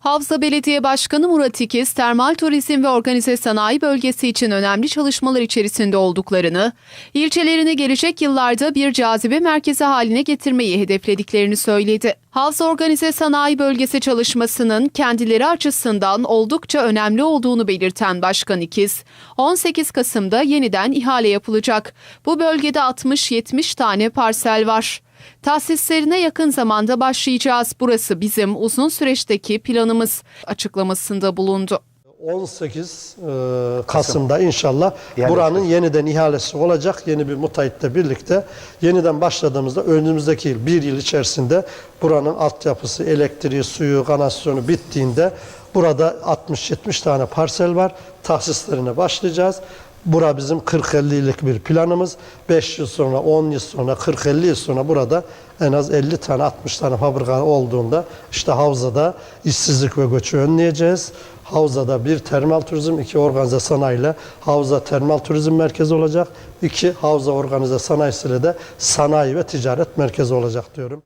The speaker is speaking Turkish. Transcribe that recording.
Havza Belediye Başkanı Murat İkiz, termal turizm ve organize sanayi bölgesi için önemli çalışmalar içerisinde olduklarını, ilçelerini gelecek yıllarda bir cazibe merkezi haline getirmeyi hedeflediklerini söyledi. Havza Organize Sanayi Bölgesi çalışmasının kendileri açısından oldukça önemli olduğunu belirten Başkan İkiz, 18 Kasım'da yeniden ihale yapılacak. Bu bölgede 60-70 tane parsel var. Tahsislerine yakın zamanda başlayacağız. Burası bizim uzun süreçteki planımız açıklamasında bulundu. 18 e, Kasım'da inşallah İhalesi. buranın yeniden ihalesi olacak. Yeni bir müteahhitle birlikte yeniden başladığımızda önümüzdeki yıl, bir yıl içerisinde buranın altyapısı, elektriği, suyu, kanasyonu bittiğinde burada 60-70 tane parsel var. Tahsislerine başlayacağız. Bura bizim 40-50'lik bir planımız. 5 yıl sonra, 10 yıl sonra, 40-50 yıl sonra burada en az 50 tane, 60 tane fabrika olduğunda işte havzada işsizlik ve göçü önleyeceğiz. Havzada bir termal turizm, iki organize sanayiyle havza termal turizm merkezi olacak. İki havza organize sanayisiyle de sanayi ve ticaret merkezi olacak diyorum.